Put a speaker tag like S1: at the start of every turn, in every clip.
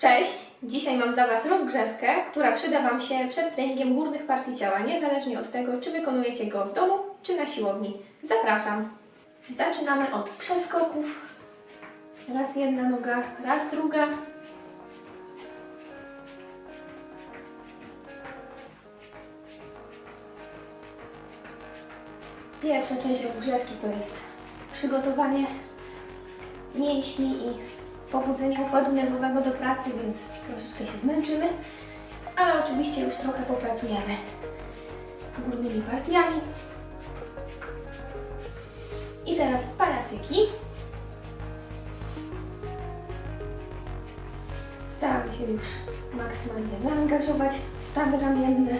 S1: Cześć! Dzisiaj mam dla Was rozgrzewkę, która przyda Wam się przed treningiem górnych partii ciała, niezależnie od tego, czy wykonujecie go w domu, czy na siłowni. Zapraszam! Zaczynamy od przeskoków. Raz jedna noga, raz druga. Pierwsza część rozgrzewki to jest przygotowanie mięśni i pobudzenie układu nerwowego do pracy, więc troszeczkę się zmęczymy, ale oczywiście już trochę popracujemy górnymi partiami. I teraz paracyki. Staramy się już maksymalnie zaangażować stawy ramienne.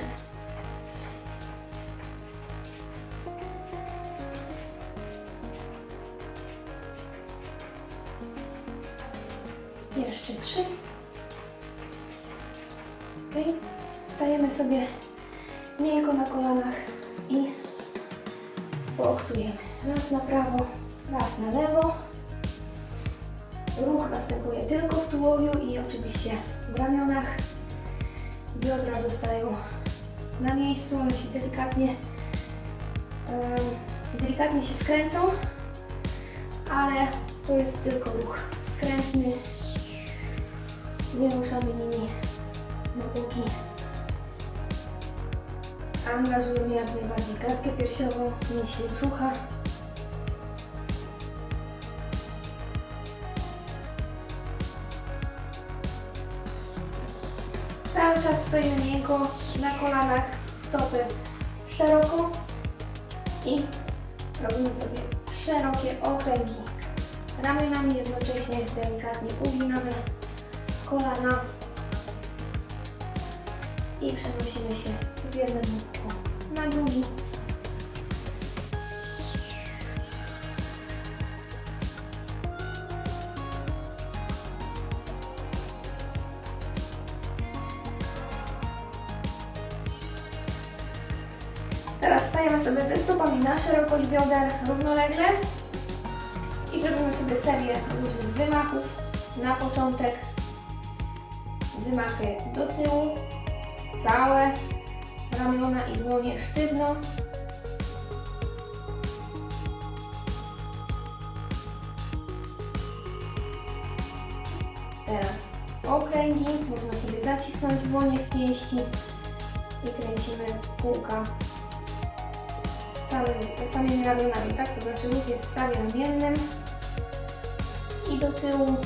S1: Jeszcze trzy. Ok. Stajemy sobie miękko na kolanach i boksujemy. Raz na prawo, raz na lewo. Ruch następuje tylko w tułowiu i oczywiście w ramionach. Biodra zostają na miejscu, one się delikatnie, em, delikatnie się skręcą, ale to jest tylko ruch skrętny. Nie ruszamy nimi dopóki angażujemy jak najbardziej klatkę piersiową, mięśnie brzucha. Cały czas stoimy miękko na kolanach, stopy szeroko i robimy sobie szerokie okręgi. Ramionami jednocześnie delikatnie uginamy kolana i przenosimy się z jednego boku na drugi. Teraz stajemy sobie ze stopami na szerokość bioder równolegle i zrobimy sobie serię różnych wymachów. Na początek wymachy do tyłu, całe ramiona i dłonie sztywno. Teraz okręgi, można sobie zacisnąć dłonie w pięści i kręcimy kółka z całymi, z samymi ramionami, tak? To znaczy ruch jest w stawie ramiennym i do tyłu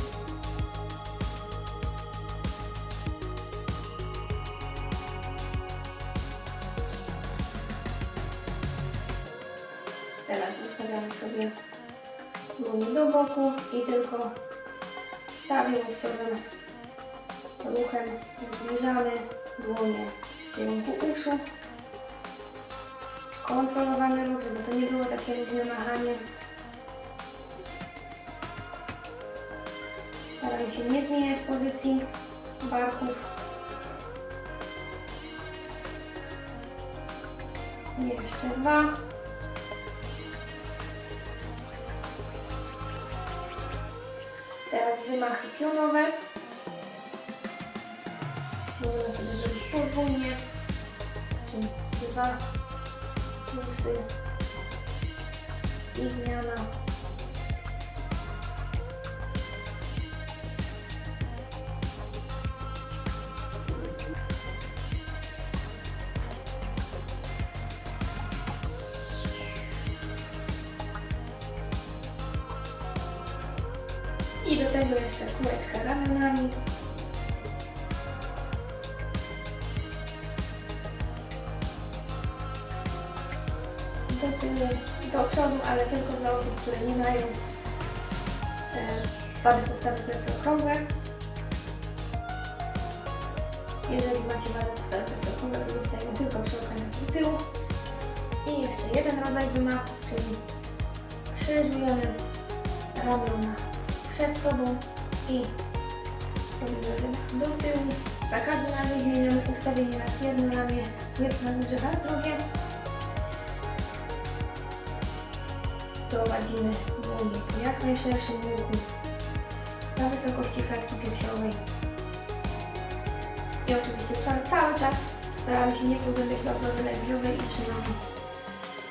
S1: Teraz ustawiamy sobie dłonie do boku i tylko w stawie łokciowym ruchem zbliżamy dłonie w kierunku uszu. Kontrolowany ruch, żeby to nie było takie luźne machanie. Staramy się nie zmieniać pozycji barków. Jeszcze dwa. Teraz wymachy pionowe. Można sobie zrobić podwójnie. Dwa pulsy i zmiana. I do tego jeszcze kółeczka ramionami. Do tyłu, do przodu, ale tylko dla osób, które nie mają e, wady postawy plecy okrągłe. Jeżeli macie wadę postawy plecy okrągłe, to zostajemy tylko przy okręgu tyłu. I jeszcze jeden rodzaj wymachów, czyli krzyżujemy ramiona przed sobą i do tyłu. Za każdym razem zmieniamy ustawienie raz jedno ramię jest na górze, raz drugie. Prowadzimy dłonie po jak najszerszym łuku na wysokości klatki piersiowej. I oczywiście cały, czas staramy się nie pogłębiać na drodze lędźwiowej i trzymamy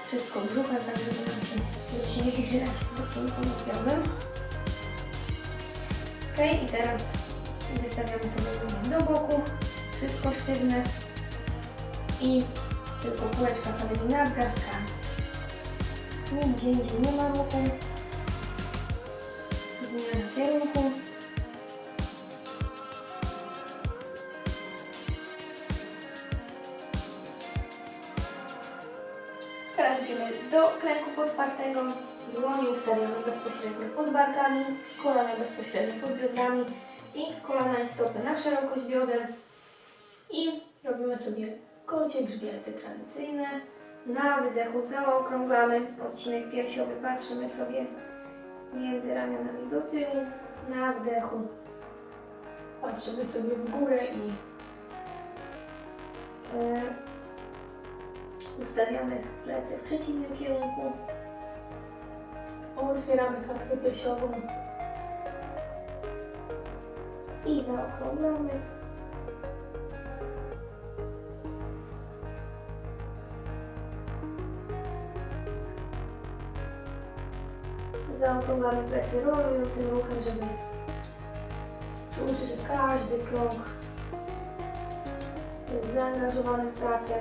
S1: wszystko brzuchem, tak żeby nam się, żeby się nie wydzierać odcinku lędźwiowym. Ok, i teraz wystawiamy sobie dłonie do boku, wszystko sztywne i tylko kółeczka stawiamy nad garstkami. Nigdzie indziej nie ma ruchu. Zmiana kierunku. Podpartego. Dłonie ustawiamy bezpośrednio pod barkami, kolana bezpośrednio pod biodrami i kolana i stopy na szerokość bioder. I robimy sobie kocie grzbiety tradycyjne. Na wydechu zaokrąglamy odcinek piersiowy, patrzymy sobie między ramionami do tyłu. Na wdechu patrzymy sobie w górę i e, ustawiamy plecy w przeciwnym kierunku. Otwieramy klatkę piersiową i zaokrąglamy. Zaokrąglamy plecy rolującym ruchem, żeby czuć, że każdy krąg jest zaangażowany w pracę.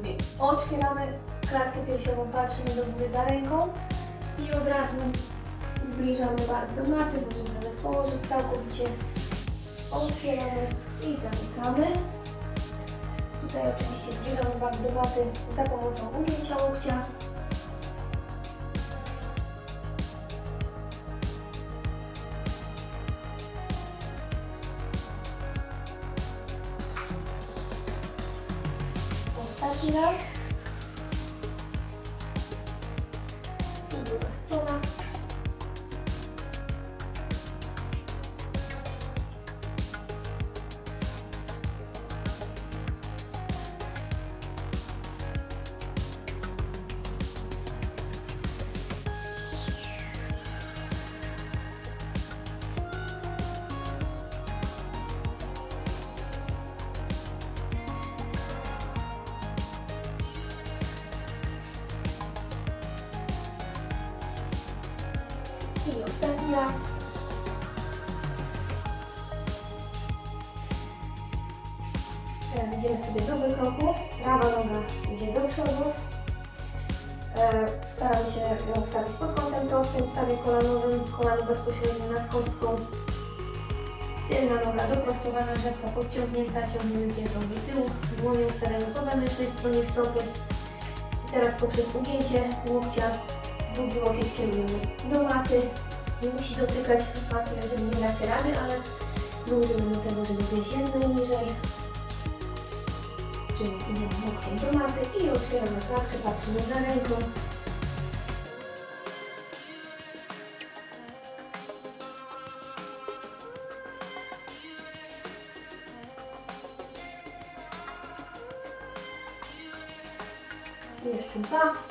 S1: Sobie otwieramy klatkę piersiową, patrzymy do góry za ręką i od razu zbliżamy bark do maty, możemy nawet położyć całkowicie. Otwieramy i zamykamy. Tutaj oczywiście zbliżamy bark do maty za pomocą ugięcia łokcia. Ostatni I ostatni raz. Teraz idziemy sobie do wykroku. Prawa noga idzie do przodu. E, staramy się ją stawić pod kątem prostym, w stawie kolanowym, kolano bezpośrednio nad kostką. Tylna noga doprostowana, rzepka podciągnięta, ciągniemy piętą do tyłu. Dłonie ustawiamy po wewnętrznej stronie stopy. I teraz poprzez ugięcie łokcia drugi łokieć kierujemy do maty. Nie musi dotykać maty, jeżeli nie dacie rady, ale dążymy do tego, żeby zejść jak najniżej. Czyli idziemy łokciem do maty i otwieramy klatkę, patrzymy za ręką. Jeszcze dwa.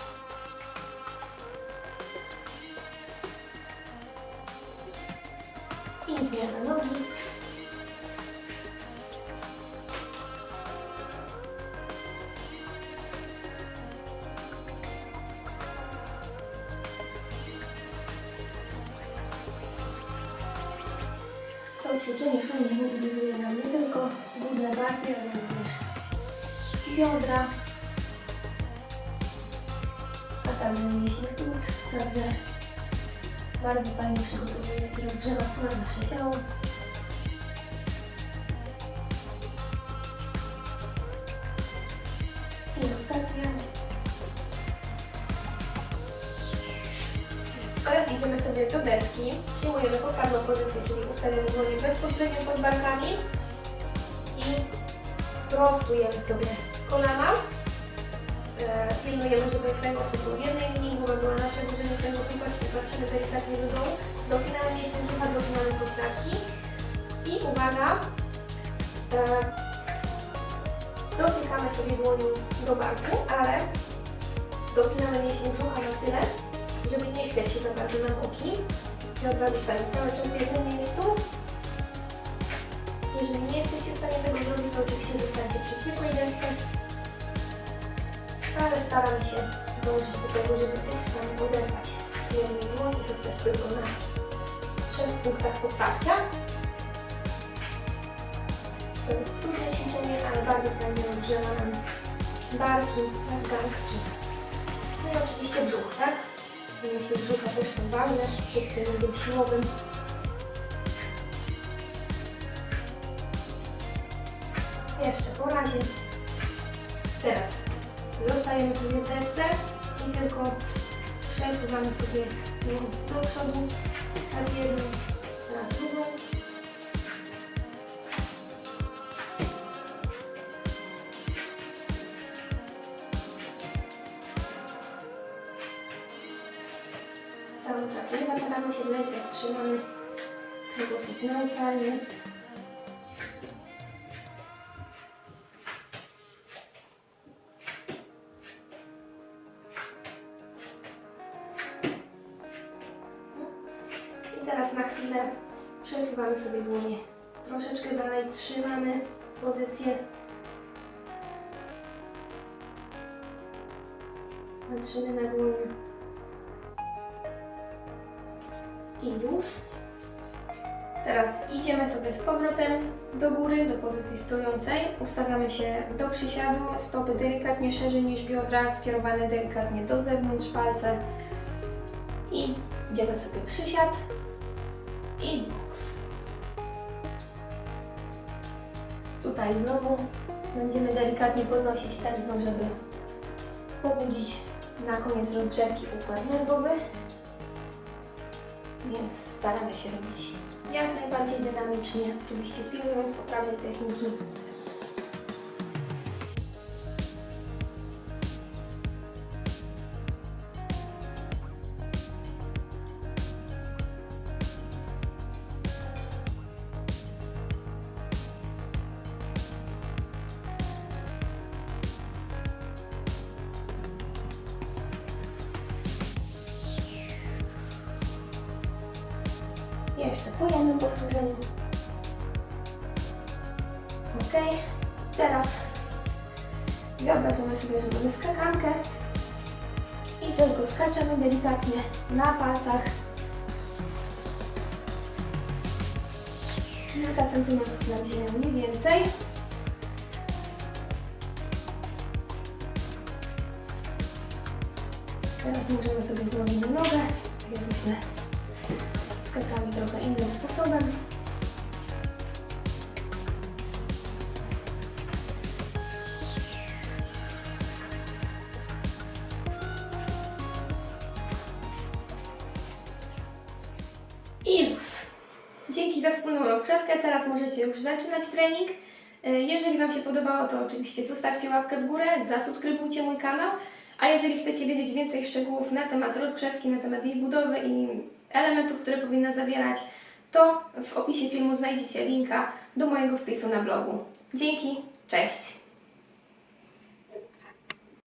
S1: To ćwiczenie fajnie mobilizuje nam nie tylko górne barki, ale również biodra, a także mięśnie płód, także bardzo fajnie przygotowuje i rozgrzewa całe nasze ciało. Idziemy sobie do deski. Przyjmujemy podparną pozycję, czyli ustawiamy dłonie bezpośrednio pod barkami i prostujemy sobie kolana. E, pilnujemy, żeby kręgosłup był w jednej linii, głowa była na przedłużeniu kręgosłupa, czyli patrzymy delikatnie do dołu, dopinamy mięśnie brzucha, dopinamy podstawki i uwaga, e, dotykamy sobie dłonią do barku, ale dopinamy mięśnie brzucha na tyle, żeby nie chwiać się za bardzo na boki i od razu stać cały czas w jednym miejscu. Jeżeli nie jesteście w stanie tego zrobić, to oczywiście zostańcie przy zwykłej desce, ale staramy się dążyć do tego, żeby być w stanie oderwać jednej dłoń i zostać tylko na trzech punktach podparcia. To jest trudne ćwiczenie, ale bardzo fajnie rozgrzewa nam barki, nadgarstki. No i oczywiście brzuch, tak? Myślę, że brzucha też są ważne przy treningu siłowym. Jeszcze po razie. Teraz zostajemy sobie w desce i tylko przesuwamy sobie do przodu. Raz jedną, kręgosłup neutralnie. I teraz na chwilę przesuwamy sobie dłonie troszeczkę dalej, trzymamy pozycję. Patrzymy na dłonie. I luz. Teraz idziemy sobie z powrotem do góry, do pozycji stojącej. Ustawiamy się do przysiadu, stopy delikatnie szerzej niż biodra, skierowane delikatnie do zewnątrz palce. I idziemy sobie przysiad i boks. Tutaj znowu będziemy delikatnie podnosić tętno, żeby pobudzić na koniec rozgrzewki układ nerwowy. Więc staramy się robić jak najbardziej dynamicznie, oczywiście pilnując poprawnej techniki. Jeszcze jednym powtórzeniu. Ok. Teraz wyobrażamy sobie, że mamy skakankę i tylko skaczemy delikatnie na palcach. Kilka centymetrów nad ziemią mniej więcej. Teraz możemy sobie zrobić nogę, tak jakbyśmy skakali trochę innym sposobem. I luz. Dzięki za wspólną rozgrzewkę. Teraz możecie już zaczynać trening. E, Jeżeli Wam się podobało, to oczywiście zostawcie łapkę w górę, zasubskrybujcie mój kanał. A jeżeli chcecie wiedzieć więcej szczegółów na temat rozgrzewki, na temat jej budowy i elementów, które powinna zawierać, to w opisie filmu znajdziecie linka do mojego wpisu na blogu. Dzięki, cześć!